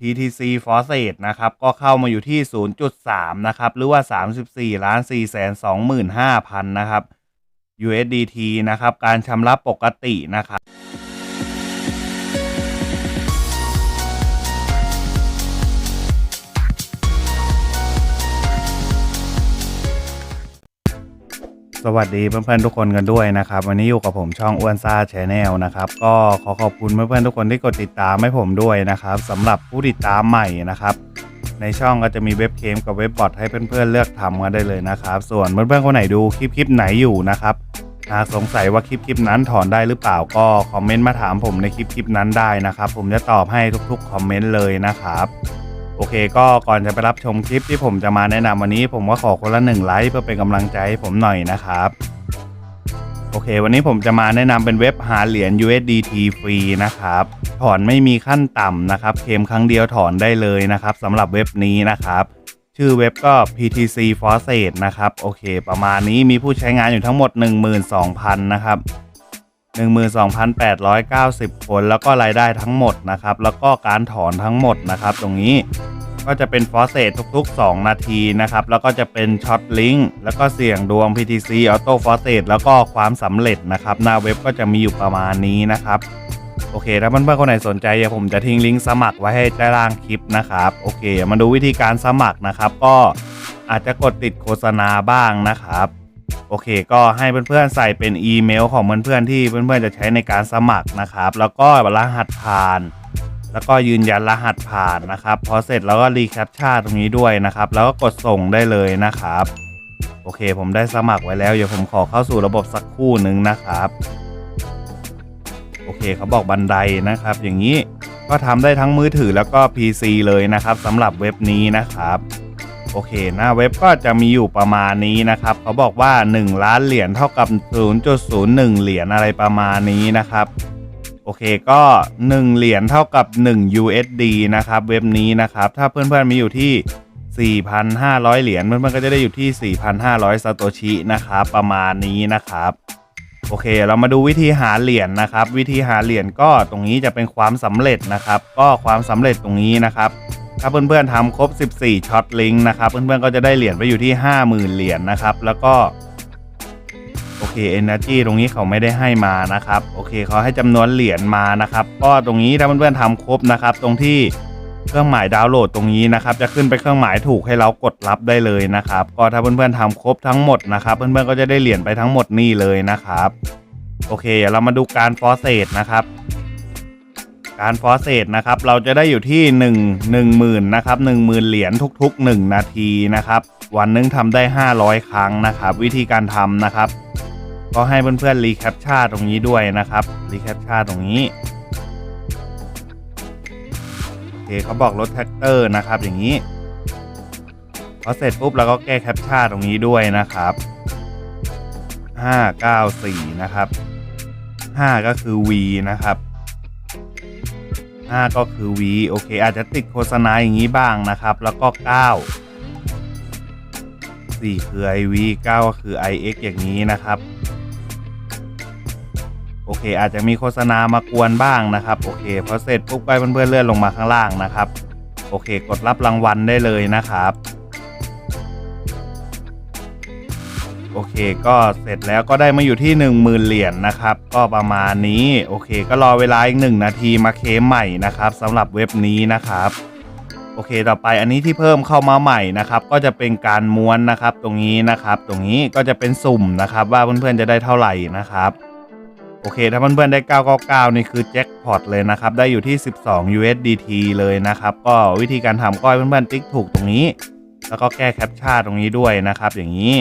PTC f o r c e t นะครับ ก็เข้ามาอยู่ที่ 0.3 นะครับ หรือว่า 34ล้าน4แสน25,000 นะครับ USDT นะครับ การชำระปกตินะครับ สวัสดีเพื่อนๆทุกคนกันด้วยนะครับ วันนี้อยู่กับผมช่องอ้วนซ่าชแนลนะครับ ก็ขอขอบคุณเพื่อนๆทุกคนที่กดติดตามให้ผมด้วยนะครับสำหรับผู้ติดตามใหม่นะครับ ในช่องก็จะมีเว็บเคมกับเว็บบอทให้เพื่อนๆเลือกทำกันได้เลยนะครับ ส่วนเพื่อนๆคนไหนดูคลิปคลิปไหนอยู่นะครับหากสงสัยว่าคลิปคลิปนั้นถอนได้หรือเปล่าก็คอมเมนต์มาถามผมในคลิปคลิปนั้นได้นะครับ ผมจะตอบให้ทุกๆคอมเมนต์เลยนะครับ โอเคก็ก่อนจะไปรับชมคลิปที่ผมจะมาแนะนำวันนี้ ผมก็ขอคนละหนึ่งไลค์เพื่อเป็นกำลังใจให้ผมหน่อยนะครับโอเค วันนี้ผมจะมาแนะนำเป็นเว็บหาเหรียญ USDT ฟรีนะครับ ถอนไม่มีขั้นต่ำนะครับ เคมครั้งเดียวถอนได้เลยนะครับสำหรับเว็บนี้นะครับ ชื่อเว็บก็ PTC f o r c e t นะครับ โอเค ประมาณนี้มีผู้ใช้งานอยู่ทั้งหมด 12,000 นะครับ 12,890 คน แล้วก็รายได้ทั้งหมดนะครับ แล้วก็การถอนทั้งหมดนะครับ ตรงนี้ก็จะเป็นฟอสเซตทุกๆ 2 นาทีนะครับ แล้วก็จะเป็นช็อตลิงก์แล้วก็เสี่ยงดวง PTC Auto f o r c e t แล้วก็ความสำเร็จนะครับ หน้าเว็บก็จะมีอยู่ประมาณนี้นะครับ โอเค ถ้าเพื่อนๆคนไหนสนใจเดี๋ยวผมจะทิ้งลิงก์สมัครไว้ให้ใต้ล่างคลิปนะครับ โอเค มาดูวิธีการสมัครนะครับ ก็อาจจะกดติดโฆษณาบ้างนะครับ โอเค ก็ให้เพื่อนๆใส่เป็นอีเมลของเพื่อนๆที่เพื่อนๆจะใช้ในการสมัครนะครับ แล้วก็รหัสผ่าน แล้วก็ยืนยันรหัสผ่านนะครับ พอเสร็จแล้วก็รีแคปชั่นตรงนี้ด้วยนะครับ แล้วก็กดส่งได้เลยนะครับ โอเค ผมได้สมัครไว้แล้วเดี๋ยวผมขอเข้าสู่ระบบสักครู่หนึ่งนะครับ โอเคเขาบอกบันไดนะครับ อย่างนี้ก็ทำได้ทั้งมือถือแล้วก็ PC เลยนะครับสำหรับเว็บนี้นะครับ โอเค หน้าเว็บก็จะมีอยู่ประมาณนี้นะครับ เขาบอกว่า 1 ล้านเหรียญเท่ากับ 0.01 เหรียญอะไรประมาณนี้นะครับ โอเคก็ 1 เหรียญเท่ากับ 1 USD นะครับ เว็บนี้นะครับ ถ้าเพื่อนๆมีอยู่ที่ 4,500 เหรียญเพื่อนๆก็จะได้อยู่ที่ 4,500ซาโตชินะครับประมาณนี้นะครับโอเค เรามาดูวิธีหาเหรียญนะครับ วิธีหาเหรียญก็ตรงนี้จะเป็นความสำเร็จนะครับ ก็ความสำเร็จตรงนี้นะครับ ถ้าเพื่อนๆทำครบ 14ช็อตลิงก์นะครับเพื่อนๆก็จะได้เหรียญไปอยู่ที่ 50,000 เหรียญนะครับ แล้วก็โอเค Energy ตรงนี้เขาไม่ได้ให้มานะครับ โอเคเขาให้จำนวนเหรียญมานะครับ ก็ตรงนี้ถ้าเพื่อนๆทำครบนะครับ ตรงที่เครื่องหมายดาวน์โหลดตรงนี้นะครับ จะขึ้นไปเครื่องหมายถูกให้เรากดรับได้เลยนะครับ ก็ถ้าเพื่อนๆทำครบทั้งหมดนะครับ เพื่อนๆก็จะได้เหรียญไปทั้งหมดนี่เลยนะครับ โอเคเดี๋ยวเรามาดูการฟอร์เซตนะครับ การฟอร์เซตนะครับเราจะได้อยู่ที่ 1 1 0,000นะครับ10,000 เหรียญทุก ๆ 1 นาทีนะครับวันนึงทำได้ 500 ครั้งนะครับ วิธีการทำนะครับ ก็ให้เพื่อนๆรีแคปชั่นตรงนี้ด้วยนะครับรีแคปชั่นตรงนี้โอเคเขาบอกรถแท็กเตอร์นะครับอย่างนี้พอเสร็จปุ๊บเราก็แก้แคปชั่นตรงนี้ด้วยนะครับ594นะครับ5ก็คือ V นะครับ 5 ก็คือ V โอเค อาจจะติดโฆษณาอย่างนี้บ้างนะครับ แล้วก็ 9 4 คือ IV 9 ก็คือ IX อย่างนี้นะครับ โอเค อาจจะมีโฆษณามากวนบ้างนะครับ โอเคพอเสร็จปุ๊บไปเพื่อนๆเลื่อนลงมาข้างล่างนะครับ โอเค กดรับรางวัลได้เลยนะครับ โอเค ก็เสร็จแล้วก็ได้มาอยู่ที่ 10,000 เหรียญนนะครับ ก็ประมาณนี้ โอเค ก็รอเวลาอีก1นาทีมาเคมใหม่นะครับสำหรับเว็บนี้นะครับโอเค ต่อไปอันนี้ที่เพิ่มเข้ามาใหม่นะครับ ก็จะเป็นการม้วนนะครับ ตรงนี้นะครับ ตรงนี้ก็จะเป็นสุ่มนะครับ ว่าเพื่อนๆจะได้เท่าไหร่นะครับโอเค ถ้าเพื่อนๆได้ 999 นี่คือแจ็คพอตเลยนะครับ ได้อยู่ที่ 12 USDT เลยนะครับ ก็วิธีการทำก็ให้เพื่อนๆติ๊กถูกตรงนี้ แล้วก็แก้แคปชั่นตรงนี้ด้วยนะครับ อย่างนี้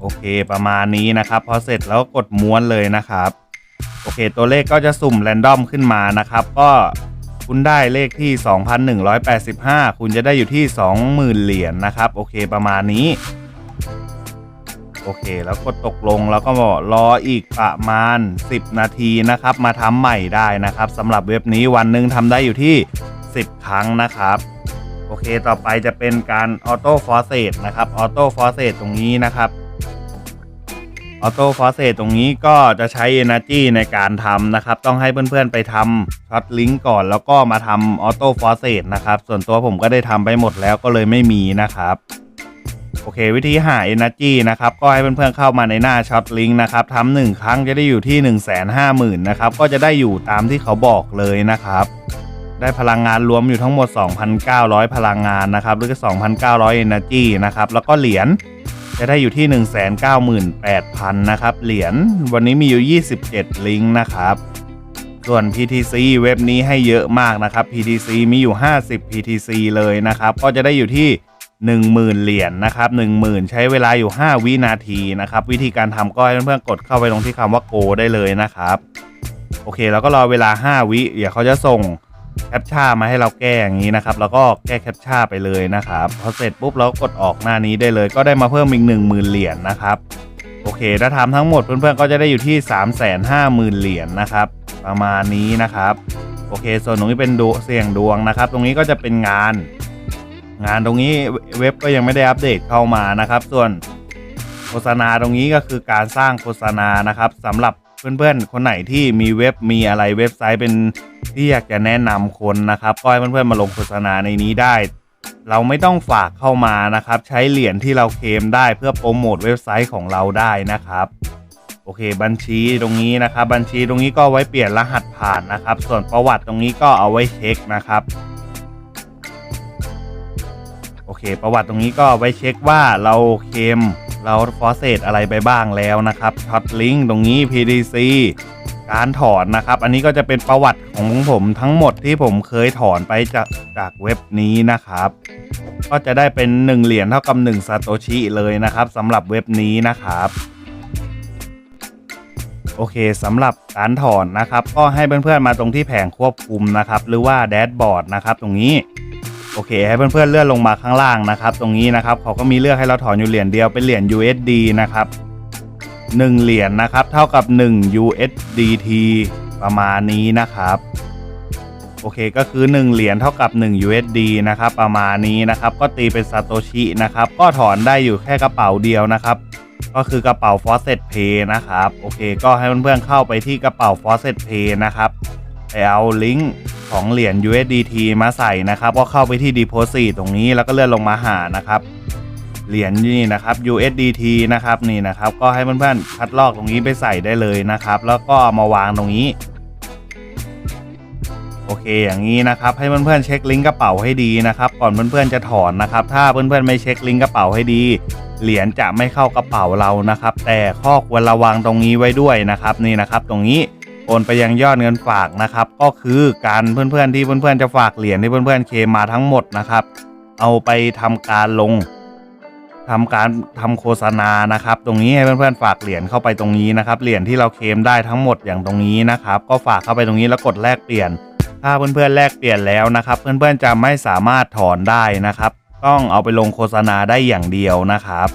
โอเคประมาณนี้นะครับ พอเสร็จแล้วกดม้วนเลยนะครับ โอเค ตัวเลขก็จะสุ่มแรนดอมขึ้นมานะครับ ก็คุณได้เลขที่ 2,185 คุณจะได้อยู่ที่ 20,000 เหรียญนะครับ โอเคประมาณนี้ โอเค แล้วกดตกลงแล้วก็รออีกประมาณ 10 นาทีนะครับ มาทำใหม่ได้นะครับสำหรับเว็บนี้วันหนึ่งทำได้อยู่ที่ 10 ครั้งนะครับโอเค ต่อไปจะเป็นการออโต้ฟอร์เซตนะครับ ออโต้ฟอร์เซตตรงนี้นะครับ ออโต้ฟอสเซตตรงนี้ก็จะใช้ Energy ในการทำนะครับ ต้องให้เพื่อนๆไปทำช็อตลิงก์ก่อน แล้วก็มาทำออโต้ฟอสเซตนะครับ ส่วนตัวผมก็ได้ทำไปหมดแล้วก็เลยไม่มีนะครับโอเค วิธีหา Energy นะครับ ก็ให้เพื่อนๆเข้ามาในหน้าช็อตลิงก์นะครับทำหนึ่งครั้งจะได้อยู่ที่ 1 5 0 0 0 0นะครับ ก็จะได้อยู่ตามที่เขาบอกเลยนะครับ ได้พลังงานรวมอยู่ทั้งหมด 2,900 พลังงานนะครับ หรือ 2,900 Energy นะครับ แล้วก็เหรียญ จะได้อยู่ที่ 198,000 นะครับ เหรียญวันนี้มีอยู่ 27 ลิงก์นะครับ ส่วน PTC เว็บนี้ให้เยอะมากนะครับ PTC มีอยู่ 50 PTC เลยนะครับ ก็จะได้อยู่ที่ 10,000 เหรียญนะครับ 10,000 ใช้เวลาอยู่ 5 วินาทีนะครับ วิธีการทำก็ให้เพื่อนๆกดเข้าไปตรงที่คำว่า Go ได้เลยนะครับ โอเค แล้วก็รอเวลา 5 วิ เดี๋ยวเขาจะส่ง แคปชั่นมาให้เราแก้อย่างนี้นะครับ แล้วก็แก้แคปชั่นไปเลยนะครับพอเสร็จปุ๊บเรากดออกหน้านี้ได้เลย ก็ได้มาเพิ่มอีก10,000เหรียญนะครับโอเค ถ้าทำทั้งหมดเพื่อนๆก็จะได้อยู่ที่ 350,000เหรียญนะครับ ประมาณนี้นะครับ โอเค ส่วนตรงนี้เป็นดวเสี่ยงดวงนะครับ ตรงนี้ก็จะเป็นงาน งานตรงนี้เว็บก็ยังไม่ได้อัปเดตเข้ามานะครับ ส่วนโฆษณาตรงนี้ก็คือการสร้างโฆษณานะครับสำหรับ เพื่อนๆ คนไหนที่มีเว็บมีอะไรเว็บไซต์เป็นที่อยากจะแนะนำคนนะครับก็ให้เพื่อนๆมาลงโฆษณาในนี้ได้ เราไม่ต้องฝากเข้ามานะครับ ใช้เหรียญที่เราเคมได้เพื่อโปรโมทเว็บไซต์ของเราได้นะครับโอเค บัญชีตรงนี้นะครับ บัญชีตรงนี้ก็ไว้เปลี่ยนรหัสผ่านนะครับ ส่วนประวัติตรงนี้ก็เอาไว้เช็คนะครับโอเค ประวัติตรงนี้ก็ไว้เช็คว่าเราเคม เราฟอสเซตอะไรไปบ้างแล้วนะครับช็อตลิงก์ตรงนี้ PDC การถอนนะครับ อันนี้ก็จะเป็นประวัติของผมทั้งหมดที่ผมเคยถอนไปจากจากเว็บนี้นะครับ ก็จะได้เป็น 1 เหรียญเท่ากับ1ซาโตชิเลยนะครับสำหรับเว็บนี้นะครับโอเคสำหรับการถอนนะครับ ก็ให้เพื่อนๆมาตรงที่แผงควบคุมนะครับ หรือว่าแดชบอร์ดนะครับ ตรงนี้ โอเค ให้เพื่อนๆเลื่อนลงมาข้างล่างนะครับ ตรงนี้นะครับเขาก็มีเลือกให้เราถอนอยู่เหรียญเดียวเป็นเหรียญ USD นะครับ1เหรียญนะครับ เท่ากับ 1 USDT ประมาณนี้นะครับโอเคก็คือ 1 เหรียญเท่ากับ 1 USD นะครับ ประมาณนี้นะครับ ก็ตีเป็นซาโตชินะครับ ก็ถอนได้อยู่แค่กระเป๋าเดียวนะครับ ก็คือกระเป๋า Faucet Pay นะครับ โอเค ก็ให้เพื่อนๆเข้าไปที่กระเป๋า Faucet Pay นะครับไปเอาลิงก์ ของเหรียญ USDT มาใส่นะครับ ก็เข้าไปที่ Deposit ตรงนี้แล้วก็เลื่อนลงมาหานะครับ เหรียญนี่นะครับ USDT นะครับนี่นะครับ ก็ให้เพื่อนๆคัดลอกตรงนี้ไปใส่ได้เลยนะครับ แล้วก็ามาวางตรงนี้โอเคอย่างนี้นะครับให้เพื่อนๆเช็คลิงก์กระเป๋าให้ดีนะครับ ก่อนเพื่อนๆจะถอนนะครับ ถ้าเพื่อนๆไม่เช็คลิงก์กระเป๋าให้ดี เหรียญจะไม่เข้ากระเป๋าเรานะครับ แต่ข้อควรระวังตรงนี้ไว้ด้วยนะครับ นี่นะครับ ตรงนี้ โอนไปยังยอดเงินฝากนะครับ ก็คือการเพื่อนๆที่เพื่อนๆจะฝากเหรียญที่เพื่อนๆเคมมาทั้งหมดนะครับ เอาไปทำการลงทำการทำโฆษณานะครับ ตรงนี้ให้เพื่อนๆฝากเหรียญเข้าไปตรงนี้นะครับเหรียญที่เราเคมได้ทั้งหมดอย่างตรงนี้นะครับ ก็ฝากเข้าไปตรงนี้แล้วกดแลกเปลี่ยน ถ้าเพื่อนๆแลกเปลี่ยนแล้วนะครับ เพื่อนๆจะไม่สามารถถอนได้นะครับ ต้องเอาไปลงโฆษณาได้อย่างเดียวนะครับ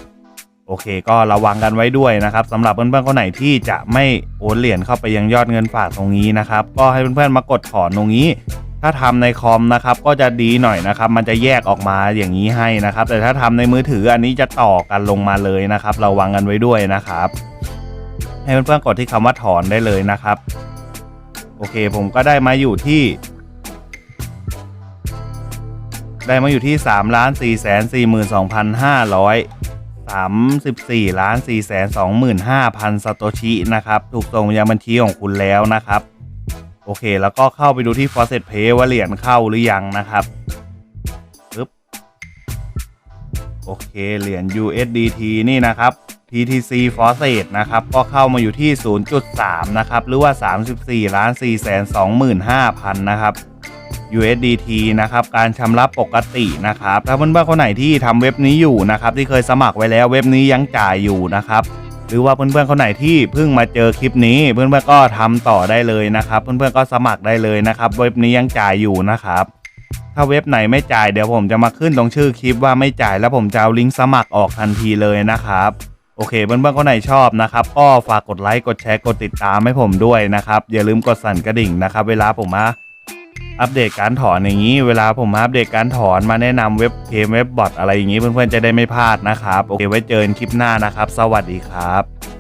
โอเค ก็ระวังกันไว้ด้วยนะครับสำหรับเพื่อนๆคนไหนที่จะไม่โอนเหรียญเข้าไปยังยอดเงินฝากตรงนี้นะครับก็ให้เพื่อนๆมากดถอนตรงนี้ ถ้าทำในคอมนะครับก็จะดีหน่อยนะครับ มันจะแยกออกมาอย่างนี้ให้นะครับ แต่ถ้าทำในมือถืออันนี้จะต่อกันลงมาเลยนะครับ ระวังกันไว้ด้วยนะครับ ให้เพื่อนๆกดที่คำว่าถอนได้เลยนะครับ โอเค ผมก็ได้มาอยู่ที่ได้มาอยู่ที่3ล้าน4แสน42,500 34ล้าน4แสน25,000สโตชินะครับ ถูกส่งยังบัญชีของคุณแล้วนะครับ โอเค แล้วก็เข้าไปดูที่ Faucet Pay ว่าเหรียญเข้าหรือยังนะครับปึ๊บโอเค เหรียญ USDT นี่นะครับ PTC Faucet นะครับ ก็เข้ามาอยู่ที่ 0.3 นะครับ หรือว่า 34ล้าน4แสน25,000นะครับ USDT นะครับการชำระปกตินะครับถ้าเพื่อนๆคนไหนที่ทำเว็บนี้อยู่นะครับที่เคยสมัครไว้แล้วเว็บนี้ยังจ่ายอยู่นะครับหรือว่าเพื่อนๆคนไหนที่เพิ่งมาเจอคลิปนี้ เพื่อนๆก็ทำต่อได้เลยนะครับ เพื่อนๆก็สมัครได้เลยนะครับ เว็บนี้ยังจ่ายอยู่นะครับถ้าเว็บไหนไม่จ่ายเดี๋ยวผมจะมาขึ้นตรงชื่อคลิปว่าไม่จ่ายแล้วผมจะเอาลิงก์สมัครออกทันทีเลยนะครับโอเคเพื่อนๆคนไหนชอบนะครับ ก็ฝากกดไลค์กดแชร์กดติดตามให้ผมด้วยนะครับ อย่าลืมกดสั่นกระดิ่งนะครับ เวลาผมมา อัปเดตการถอนอย่างนี้ เวลาผมอัปเดตการถอนมาแนะนำเว็บเกมเว็บบอทอะไรอย่างนี้เพื่อนๆจะได้ไม่พลาดนะครับ โอเคไว้เจอกันคลิปหน้านะครับ สวัสดีครับ